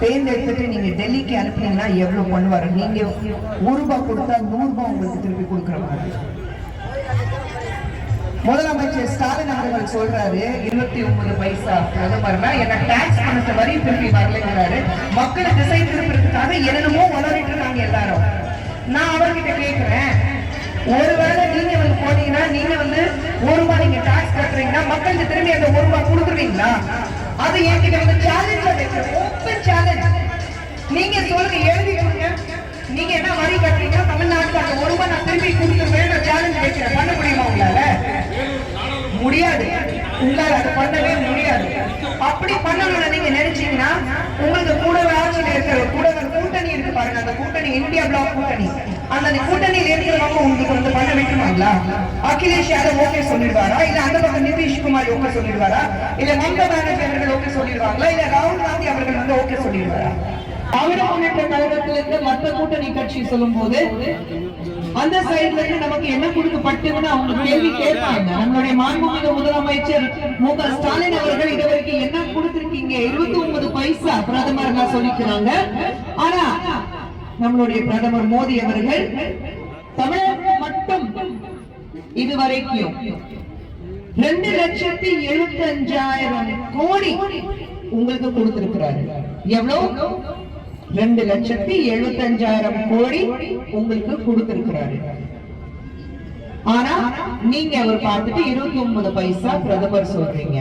தேர்ந்தெடுத்துட்டு நீங்க டெல்லிக்கு அனுப்புனீங்கன்னா எவ்வளவு பண்ணுவாரு நீங்க ஒரு ரூபாய் கொடுத்தா நூறு ரூபாய் உங்களுக்கு திருப்பி கொடுக்குற மாதிரி. முதலமைச்சர் ஸ்டாலின் அவர்கள் சொல்றாரு இருபத்தி ஒன்பது பைசா பிரதமர்னா என்ன டாக்ஸ் பணத்தை வரி திருப்பி வரலைங்கிறாரு. மக்களை திசை திருப்பறதுக்காக என்னென்னமோ வளரிட்டு இருக்காங்க எல்லாரும். நான் அவர்கிட்ட கேட்கிறேன் ஒருவேளை நீங்க வந்து போனீங்கன்னா நீங்க வந்து ஒரு ரூபாய் நீங்க டாக்ஸ் கட்டுறீங்கன்னா மக்களுக்கு திரும்பி அந்த ஒரு ரூபாய் கொடுத்துருவீங்களா? அது என்கிட்ட வந்து சேலஞ்ச் ஓப்பன் சேலஞ்ச் நீங்க சொல்லுங்க எழுதி கொடுங்க. நீங்க என்ன வரி கட்டுறீங்க தமிழ்நாட்டுக்கு அந்த ஒரு ரூபாய் நான் திரும்பி கொடுத்துருவேன் நான் சேலஞ்ச் வைக்கிறேன் பண்ண முடியுமா உங்களால? முடியாது. உங்களால அதை பண்ணவே முடியாது. அப்படி பண்ணணும்னு நீங்க நினைச்சீங்கன்னா உங்களுக்கு கூட ஆட்சியில் இருக்கிற கூட கூட்டணி இருக்கு பாருங்க. அந்த கூட்டணி இந்தியா பிளாக் கூட்டணி. அந்த கூட்டணியில் இருக்கிறவங்க உங்களுக்கு வந்து பண்ண வைக்குமாங்களா அகிலேஷ் யாரும் ஓகே சொல்லிடுவாரா? இல்ல அந்த பக்கம் நிதிஷ்குமார் ஓகே சொல்லிடுவாரா? இல்ல மம்தா பானர்ஜி அவர்கள் ஓகே சொல்லிடுவாங்களா? இல்ல ராகுல் காந்தி அவர்கள் வந்து ஓகே சொல்லிடுவாரா? திராவிட முன்னேற்ற கழகத்திலிருந்து மற்ற கூட்டணி கட்சி சொல்லும் போது அந்த சைட்ல இருந்து நமக்கு என்ன கொடுக்கப்பட்டதுன்னு அவங்க கேள்வி கேட்பாங்க. நம்மளுடைய மாண்புமிகு முதலமைச்சர் மு க ஸ்டாலின் அவர்கள் இதுவரைக்கும் என்ன கொடுத்திருக்கீங்க? இருபத்தி ஒன்பது பைசா பிரதமர் சொல்லிக்கிறாங்க. ஆனா நம்மளுடைய பிரதமர் மோடி அவர்கள் தமிழகம் மட்டும் இதுவரைக்கும் ரெண்டு லட்சத்தி எழுபத்தி அஞ்சாயிரம் கோடி உங்களுக்கு கொடுத்திருக்கிறாரு. எவ்வளவு ரெண்டு லட்சத்தி எழுபத்தி அஞ்சாயிரம் கோடி உங்களுக்கு கொடுத்திருக்கிறாரு. ஆனா நீங்க அவர் பார்த்துட்டு இருபத்தி ஒன்பது பைசா பிரதமர் சொல்றீங்க.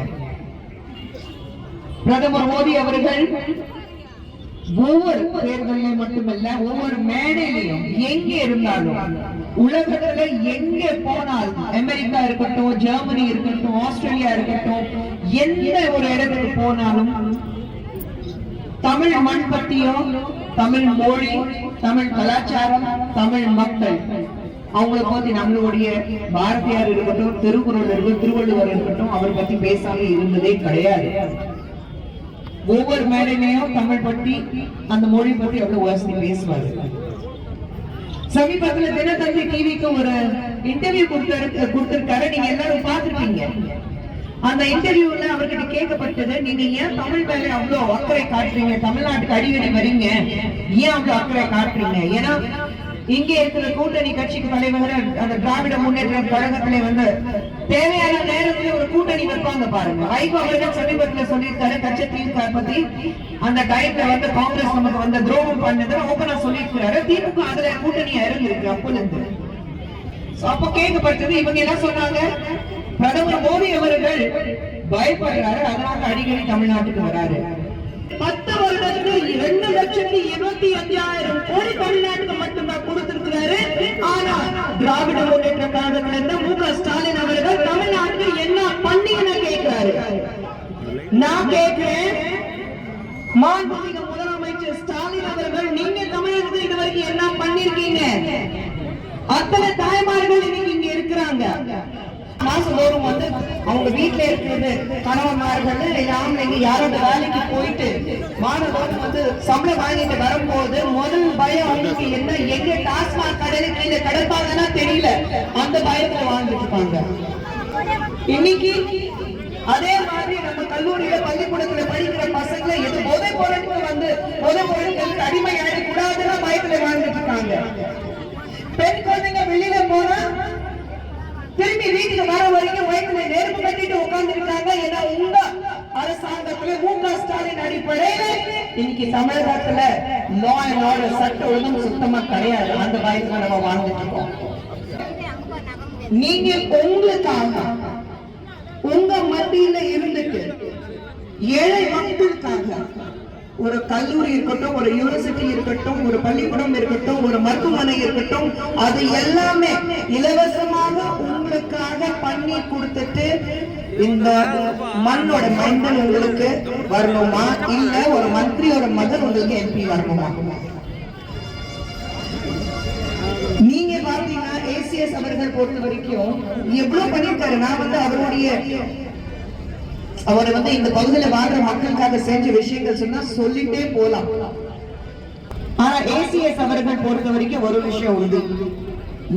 பிரதமர் மோடி அவர்கள் ஒவ்வொரு தேர்தலையும் மட்டுமல்ல ஒவ்வொரு மேடையிலையும் எங்க இருந்தாலும் உலகத்துல எங்க போனாலும் அமெரிக்கா இருக்கட்டும் ஜெர்மனி இருக்கட்டும் ஆஸ்திரேலியா இருக்கட்டும் எந்த ஒரு இடத்துக்கு போனாலும் தமிழ் மண் பத்தியும் தமிழ் மொழி தமிழ் கலாச்சாரம் தமிழ் மக்கள் அவங்கள பத்தி நம்மளுடைய பாரதியார் இருக்கட்டும் திருக்குறள் இருக்கட்டும் திருவள்ளுவர் இருக்கட்டும் அவரை பத்தி பேசாம இருந்ததே கிடையாது. ஒவ்வொரு மேடையிலையும் தமிழ் பற்றி அந்த மொழி பத்தி அவ்வளவு வாசனை பேசுவாரு. சமீபத்துல தினத்தந்தி டிவிக்கு ஒரு இன்டர்வியூ கொடுத்து கொடுத்திருக்காரு. நீங்க எல்லாரும் பாத்துருக்கீங்க அந்த இன்டர்வியூல அவர்கிட்ட கேட்கப்பட்டது நீங்க ஏன் தமிழ் மேல அவ்வளவு அக்கறை காட்டுறீங்க? தமிழ்நாட்டுக்கு அடிக்கடி வரீங்க. ஏன் அவ்வளவு அக்கறை காட்டுறீங்க? ஏன்னா இங்கே இருக்கிற கூட்டணி கட்சிக்கு தலைவர் அந்த திராவிட முன்னேற்ற கழகத்திலே வந்து தேவையான நேரத்தில் ஒரு கூட்டணி வைப்பாங்க பாருங்க. வைகோ அவர்கள் சமீபத்தில் சொல்லியிருக்காரு கட்சத்தீவு பத்தி அந்த டைம்ல வந்து காங்கிரஸ் நமக்கு வந்து துரோகம் பண்ணது ஓபனா சொல்லியிருக்கிறாரு. திமுக அதுல கூட்டணியா இருக்கு அப்போல இருந்து அப்போ அப்ப கேட்கப்பட்டது இவங்க என்ன சொன்னாங்க? பிரதமர் மோடி அவர்கள் பயப்படுறாரு அதனால அடிக்கடி தமிழ்நாட்டுக்கு வராரு. பத்து வருடத்துக்கு ரெண்டு லட்சத்தி இருபத்தி அஞ்சாயிரம் கோடி தமிழ்நாட்டுக்கு மட்டும்தான் கொடுத்திருக்கிறாரு. ஆனா திராவிட முன்னேற்ற கழகத்துல இருந்து மு க ஸ்டாலின் அவர்கள் தமிழ்நாட்டுக்கு என்ன பண்ணீங்கன்னு கேட்கிறாரு? நான் கேட்கிறேன் மாண்புமிகு முதலமைச்சர் ஸ்டாலின் அவர்கள் நீங்க தமிழகத்தில் இதுவரைக்கும் என்ன பண்ணிருக்கீங்க? அத்தனை தாய்மார்கள் இன்னைக்கு இங்க இருக்கிறாங்க. மாசந்தோறும் வந்து அவங்க வீட்டுல இருக்கிறது கணவன்மார்கள் இல்ல ஆம்பளைங்க யாரோட வேலைக்கு போயிட்டு மாதந்தோறும் வந்து சம்பளம் வாங்கிட்டு வரும்போது முதல் பயம் அவங்களுக்கு என்ன? எங்க டாஸ்மாக் கடையில கீழே கிடப்பாங்கன்னா தெரியல. அந்த பயத்துல வாழ்ந்துட்டு இருப்பாங்க. இன்னைக்கு அதே மாதிரி நம்ம கல்லூரியில பள்ளிக்கூடத்துல படிக்கிற பசங்களை எது போதை பொருட்கள் வந்து போதை பொருட்களுக்கு அடிமை ஆயிடக்கூடாதுன்னா பயத்துல வாழ்ந்துட்டு இருக்காங்க. பெண் குழந்தைங்க வெளியில போனா திரும்பி வீட்டுக்கு வர வரைக்கும் வயிற்றுல நெருப்பு கட்டிட்டு உட்கார்ந்து இருக்காங்க ஏன்னா உங்க அரசாங்கத்துல மு க ஸ்டாலின் அடிப்படையில இன்னைக்கு தமிழகத்துல லா அண்ட் ஆர்டர் சட்ட ஒழுங்கும் சுத்தமா கிடையாது. அந்த பயத்துல நம்ம வாழ்ந்துட்டு இருக்கோம். நீங்க உங்களுக்காக உங்க மத்தியில இருந்துட்டு ஏழை மக்களுக்காக ஒரு கல்லூரி இருக்கட்டும் ஒரு யூனிவர்சிட்டி இருக்கட்டும் ஒரு பள்ளிக்கூடம் இருக்கட்டும் ஒரு மருத்துவமனை இருக்கட்டும் அது எல்லாமே இலவசமாக உங்களுக்காக பண்ணி கொடுத்துட்டு இந்த மண்ணோட மைந்தன் உங்களுக்கு வரணுமா? இல்ல ஒரு மந்திரியோட மகன் உங்களுக்கு எம்பி வரணுமா? நீங்க பாத்தீங்கன்னா ஏசிஎஸ் அவர்கள் பொறுத்த வரைக்கும் எவ்வளவு பண்ணிருக்காரு நான் வந்து அவருடைய அவர் வந்து இந்த பகுதியில வாழ்ற மக்களுக்காக செஞ்ச விஷயங்கள் சொன்னா சொல்லிட்டே போலாம். ஆனா ஏசிஎஸ் அவர்கள் பொறுத்த வரைக்கும் ஒரு விஷயம் உண்டு.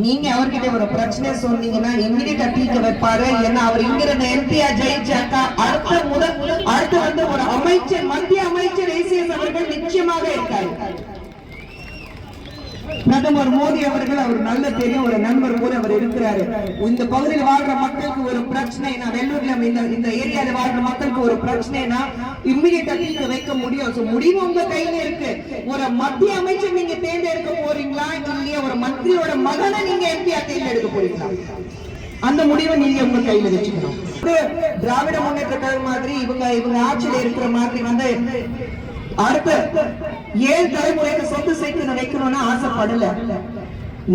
நீங்க அவர்கிட்ட ஒரு பிரச்சனை சொன்னீங்கன்னா இம்மிடியா தீர்க்க வைப்பாரு. ஏன்னா அவர் இங்க இருந்த எம்பியா ஜெயிச்சாக்கா அடுத்த முதல் அடுத்து வந்து ஒரு அமைச்சர் மத்திய அமைச்சர் ஏசிஎஸ் அவர்கள் நிச்சயமாக இருக்காரு. பிரதமர் மோடி அவர்கள் அவர் நல்ல தெரியும் ஒரு நண்பர் போல அவர் இருக்கிறாரு. இந்த பகுதியில் வாழ்ற மக்களுக்கு ஒரு பிரச்சனைனா வெள்ளூர்ல இந்த இந்த ஏரியால வாழ்ற மக்களுக்கு ஒரு பிரச்சனைனா இம்மிடியா நீங்க வைக்க முடியும். முடிவு உங்க கையில இருக்கு. ஒரு மத்திய அமைச்சர் நீங்க தேர்ந்தெடுக்க போறீங்களா இல்லையா? ஒரு மந்திரியோட மகனை நீங்க எம்பியா தேர்ந்தெடுக்க போறீங்களா? அந்த முடிவை நீங்க உங்க கையில வச்சுக்கணும். திராவிட முன்னேற்ற கழகம் மாதிரி இவங்க இவங்க ஆட்சியில இருக்கிற மாதிரி வந்து அடுத்து ஏழு தலைமுறைக்கு சொத்து சேர்த்து வைக்கணும்னு ஆசைப்படல.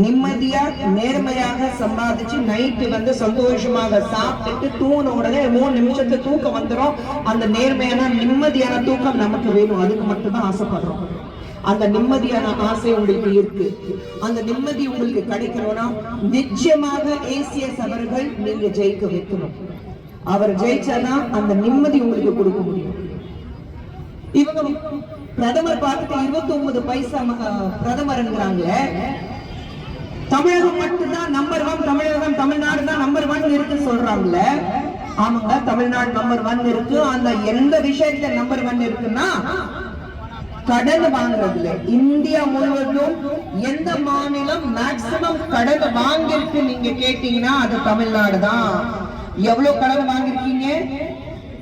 நிம்மதியா நேர்மையாக சம்பாதிச்சு நைட்டு வந்து சந்தோஷமாக சாப்பிட்டுட்டு தூண உடனே மூணு நிமிஷத்து தூக்கம் வந்துடும் அந்த நேர்மையான நிம்மதியான தூக்கம் நமக்கு வேணும். அதுக்கு மட்டும்தான் ஆசைப்படுறோம். அந்த நிம்மதியான ஆசை உங்களுக்கு இருக்கு. அந்த நிம்மதி உங்களுக்கு கிடைக்கணும்னா நிச்சயமாக ஏசிஎஸ் அவர்கள் நீங்க ஜெயிக்க வைக்கணும். அவர் ஜெயிச்சாதான் அந்த நிம்மதி உங்களுக்கு கொடுக்க முடியும். இவங்க பிரதமர் பார்த்துட்டு இருபத்தி ஒன்பது பைசா ம- பிரதமர்ங்கிறாங்களே தமிழகம் மட்டும்தான் நம்பர் ஒன் தமிழகம் தமிழ்நாடு தான் நம்பர் ஒன் இருக்கு சொல்றாங்கல்ல. ஆமாங்க தமிழ்நாடு நம்பர் ஒன் இருக்கு. அந்த எந்த விஷயத்துல நம்பர் ஒன் இருக்குன்னா கடன் வாங்குறதுல. இந்தியா முழுவதும் எந்த மாநிலம் மேக்சிமம் கடன் வாங்கிருக்கு நீங்க கேட்டீங்கன்னா அது தமிழ்நாடு தான். எவ்வளவு கடன் வாங்கிருக்கீங்க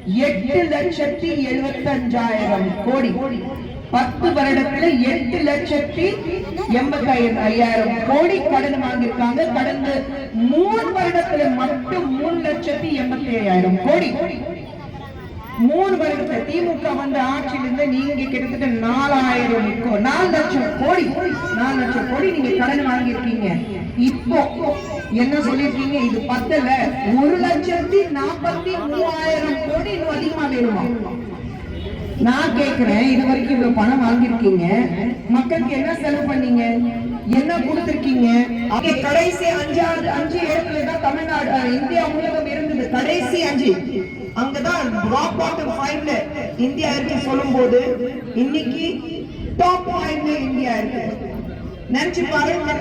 எட்டு லட்சத்தி எழுபத்தஞ்சாயிரம் கோடி. பத்து வருடத்துல எட்டு லட்சத்தி எண்பத்தாயிரம் ஐயாயிரம் கோடி கடன் வாங்கியிருக்காங்க. கடந்த மூணு வருடத்துல மட்டும் மூணு லட்சத்தி எண்பத்தி ஐயாயிரம் கோடி. மூணு வருடத்துல திமுக வந்த ஆட்சியிலிருந்து நீங்க கிட்டத்தட்ட நாலாயிரம் நாலு லட்சம் கோடி. நாலு லட்சம் கோடி நீங்க கடன் வாங்கியிருக்கீங்க. இப்போ என்ன சொல்லிருக்கீங்க? இது பத்தல. ஒரு லட்சத்தி நாற்பத்தி மூவாயிரம் கோடி இன்னும் அதிகமா வேணுமா? நான் கேக்குறேன். இது வரைக்கும் இவ்வளவு பணம் வாங்கியிருக்கீங்க. மக்களுக்கு என்ன செலவு பண்ணீங்க? என்ன கொடுத்திருக்கீங்க? கடைசி அஞ்சாவது அஞ்சு இடத்துல தான் தமிழ்நாடு இந்தியா முழுவதும் இருந்தது. கடைசி அஞ்சு. அங்கதான் ராக் பாட்டம் ஃபைவ்ல இந்தியா இருக்கு சொல்லும் போது இன்னைக்கு டாப் ஃபைவ்ல இந்தியா இருக்கு. நினைச்சு பாருங்க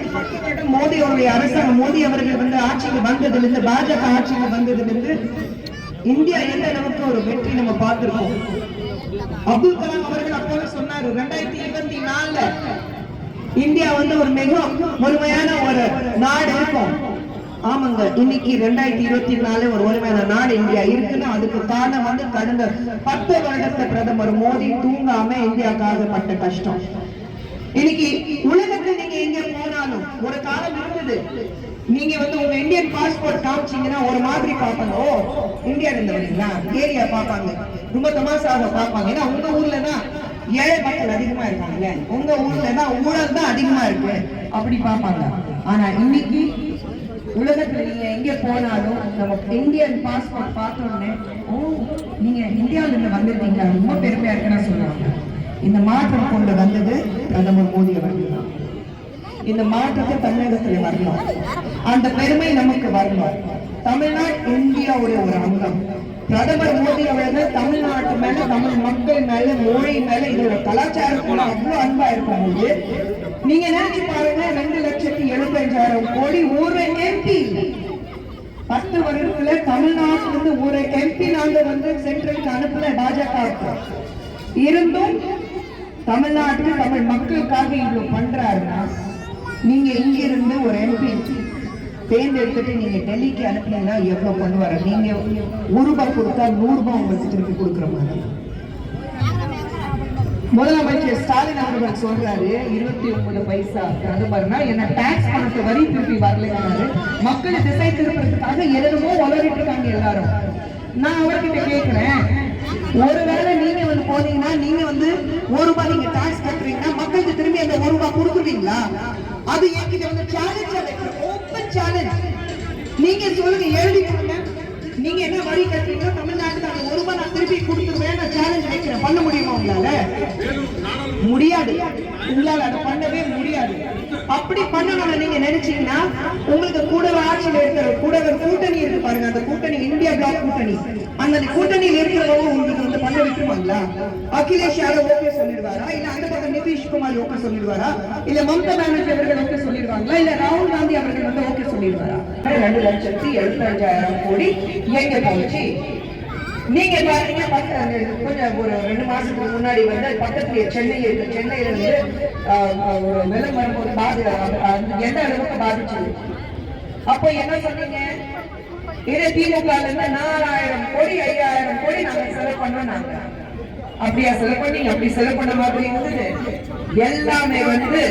மோடி அவருடைய அரசாங்கம் மோடி அவர்கள் வந்து ஆட்சிக்கு வந்ததுல இருந்து பாஜக ஆட்சிக்கு வந்ததுல இருந்து இந்தியா எந்த அளவுக்கு ஒரு வெற்றி நம்ம பார்த்திருக்கோம்? அப்துல் கலாம் அவர்கள் அப்போது சொன்னாரு ரெண்டாயிரத்தி இருபத்தி நாலுல இந்தியா வந்து ஒரு மிக ஒருமையான ஒரு நாடு இருக்கும். ஆமாங்க இன்னைக்கு ரெண்டாயிரத்தி இருபத்தி நாலு ஒரு ஒருமையான நாடு இந்தியா இருக்குன்னா அதுக்கு காரணம் வந்து கடந்த பத்து வருடத்தை பிரதமர் மோடி தூங்காம இந்தியாக்காக பட்ட கஷ்டம். இன்னைக்கு உலகத்துல நீங்க எங்க போனாலும் ஒரு காலம் இருந்தது. நீங்க வந்து உங்க இந்தியன் பாஸ்போர்ட் காமிச்சீங்கன்னா ஒரு மாதிரி பார்ப்பாங்க. ஓ இந்தியா இருந்து வரீங்களா ஏரியா பார்ப்பாங்க. ரொம்ப தமாசாக பார்ப்பாங்க. ஏன்னா உங்க ஊர்ல தான் ஏழை மக்கள் அதிகமா இருக்காங்கல்ல. உங்க ஊர்ல தான் ஊழல் தான் அதிகமா இருக்கு. அப்படி பார்ப்பாங்க. ஆனா இன்னைக்கு உலகத்துல நீங்க எங்க போனாலும் நம்ம இந்தியன் பாஸ்போர்ட் பார்த்தோன்னே உடனே ஓ நீங்க இந்தியாவில இருந்து வந்திருக்கீங்களா? ரொம்ப பெருமையா இருக்கு இந்த மாற்றம் கொண்டு வந்தது பிரதமர் மோடி அவர்கள் தான். இந்த மாற்றத்தை தமிழகத்தில் வரணும். அந்த பெருமை நமக்கு வரணும். தமிழ்நாடு இந்தியாவுடைய ஒரு அங்கம். பிரதமர் மோடி அவர்கள் தமிழ்நாட்டு மேல தமிழ் மக்கள் மேல மொழி மேல இதோட கலாச்சாரத்துல அவ்வளவு அன்பா இருக்கும் போது நீங்க நினைச்சு பாருங்க ரெண்டு லட்சத்தி எழுபத்தஞ்சாயிரம் கோடி ஒரு எம்பி பத்து வருடத்துல தமிழ்நாட்டுல இருந்து ஒரு எம்பி நாங்க வந்து சென்ட்ரலுக்கு அனுப்பல பாஜக இருந்தும் தமிழ்நாட்டுக்கு தமிழ் மக்களுக்காக இவ்வளவு பண்றாருன்னா நீங்க இங்க இருந்து ஒரு எம்பி தேர்ந்தெடுத்துட்டு நீங்க டெல்லிக்கு அனுப்புனீங்கன்னா எவ்வளவு பண்ணுவாரு? நீங்க ஒரு ரூபாய் கொடுத்தா நூறு ரூபாய் உங்களுக்கு திருப்பி கொடுக்குற மாதிரி. முதலமைச்சர் ஸ்டாலின் அவர்கள் சொல்றாரு இருபத்தி ஒன்பது பைசா. அது பிரதமர்னா என்ன டாக்ஸ் பணத்தை வரி திருப்பி வரலைங்கிறாரு மக்களை திசை திருப்பறதுக்காக எதனமோ வளரிட்டு இருக்காங்க எல்லாரும். நான் அவர்கிட்ட கேட்கிறேன் ஒருவேளை நீங்க வந்து போனீங்கன்னா நீங்க வந்து ஒரு ரூபாய் நீங்க டாக்ஸ் கட்டுறீங்கன்னா மக்களுக்கு திரும்பி அந்த ஒரு ரூபாய் கொடுக்குறீங்களா அது என்கிட்ட வந்து சேலஞ்ச் வைக்கிறேன் ஓப்பன் சேலஞ்ச் நீங்க சொல்லுங்க எழுதி கொடுங்க நீங்க என்ன வரி கட்டுறீங்களோ தமிழ்நாட்டுக்கு அந்த ஒரு ரூபாய் நான் திருப்பி கொடுத்துருவேன் நான் சேலஞ்ச் வைக்கிறேன். பண்ண முடியுமா உங்களால? முடியாது. உங்களால அதை பண்ணவே முடியாது. அப்படி பண்ணணும்னு நீங்க நினைச்சீங்கன்னா உங்களுக்கு கூட ஆட்சியில் இருக்கிற கூட ஒரு கூட்டணி இருக்கு பாருங்க. அந்த கூட்டணி இந்தியா பிளாக் கூட்டணி. அந்த கூட்டணியில் இருக்கிறவங்க உங்களுக்கு வந்து பண்ண வைக்குமாங்களா அகிலேஷ் யாரோ ஓகே சொல்லிடுவாரா? நிதிஷ்குமார் ஓகே சொல்லிடுவாரா? இல்ல மம்தா பானர்ஜி அவர்கள் ஓகே சொல்லிடுவாங்களா? இல்ல ராகுல் காந்தி அவர்கள் வந்து ஓகே சொல்லிடுவாரா? ரெண்டு லட்சத்தி எழுபத்தஞ்சாயிரம் கோடி எங்க போச்சு? நீங்க பாருங்க கொஞ்சம் ஒரு ரெண்டு மாசத்துக்கு முன்னாடி வந்து பக்கத்துல சென்னை இருக்கு. சென்னையில இருந்து ஒரு வரும்போது பாதி எந்த அளவுக்கு பாதிச்சது? அப்போ என்ன சொன்னீங்க? இது திமுக இருந்து நாலாயிரம் கோடி ஐயாயிரம் கோடி நாங்க செலவு பண்ணோம் நாங்க. அப்படியா செலவு பண்ணீங்க? அப்படி செலவு பண்ண மாதிரி இருந்தது. எல்லாமே வந்து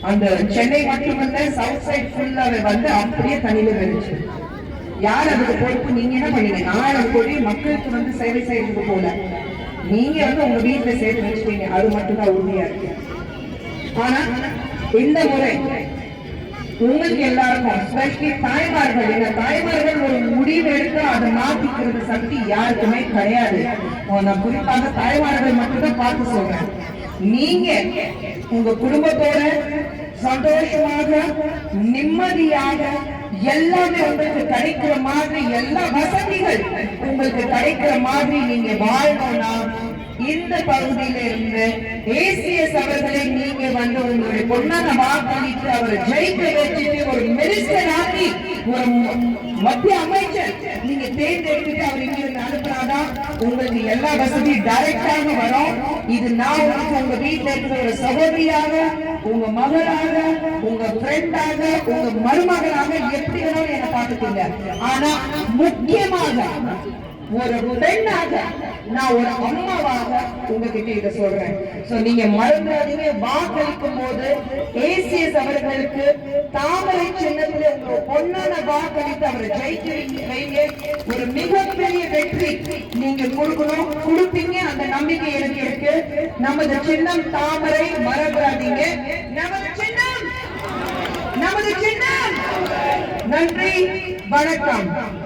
அந்த சென்னை மட்டுமல்ல சவுத் சைட் ஃபுல்லாவே வந்து அப்படியே தண்ணியில வந்துச்சு யார் அதுக்கு பொறுப்பு? நீங்க என்ன பண்ணீங்க? நாலாயிரம் கோடி மக்களுக்கு வந்து சேவை செய்யறதுக்கு போல. நீங்க வந்து உங்க வீட்டுல சேர்த்து வச்சுட்டீங்க. அது மட்டும்தான் உண்மையா இருக்கு. ஆனா இந்த முறை உங்களுக்கு எல்லாருக்கும் ஸ்பெஷலி தாய்மார்கள் இந்த தாய்மார்கள் ஒரு முடிவு எடுத்து அதை மாத்திக்கிறது சக்தி யாருக்குமே கிடையாது. நான் குறிப்பாக தாய்மார்கள் மட்டும்தான் பார்த்து சொல்றேன். நீங்க உங்க குடும்பத்தோட சந்தோஷமாக நிம்மதியாக எல்லாமே உங்களுக்கு கிடைக்கிற மாதிரி எல்லா வசதிகள் உங்களுக்கு கிடைக்கிற மாதிரி நீங்க வாழணும்னா இந்த பகுதியில இருந்து ஏசிஎஸ் அவர்களை நீங்க வந்து உங்களுடைய பொண்ணான வாக்களித்து அவரை ஜெயிக்க வச்சுட்டு ஒரு மினிஸ்டர் ஆக்கி ஒரு மத்திய அமைச்சர் நீங்க தேர்ந்தெடுத்துட்டு அவர் இங்க இருந்து அனுப்புனாதான் உங்களுக்கு எல்லா வசதியும் டைரக்டாக வரும். இது நான் உங்களுக்கு உங்க வீட்டுல இருக்கிற ஒரு சகோதரியாக உங்க மகளாக உங்க ஃப்ரெண்டாக உங்க மருமகளாக எப்படி வேணாலும் என்ன பார்த்துக்கீங்க. ஆனா முக்கியமாக ஒரு பெண்ணாக நான் ஒரு அம்மாவாக உங்ககிட்ட இதை சொல்றேன். சோ நீங்க மறந்துடாதீங்க. வாக்களிக்கும் போது ஏசிஎஸ் அவர்களுக்கு தாமரை சின்னத்துல உங்க பொண்ணான வாக்களித்து அவரை ஜெயிக்கிறீங்க வைங்க- ஒரு மிகப்பெரிய வெற்றி நீங்க கொடுக்கணும். கொடுப்பீங்க அந்த நம்பிக்கை எனக்கு இருக்கு. நமது சின்னம் தாமரை மறந்துடாதீங்க. நமது சின்னம்! நமது சின்னம்! நன்றி. வணக்கம்.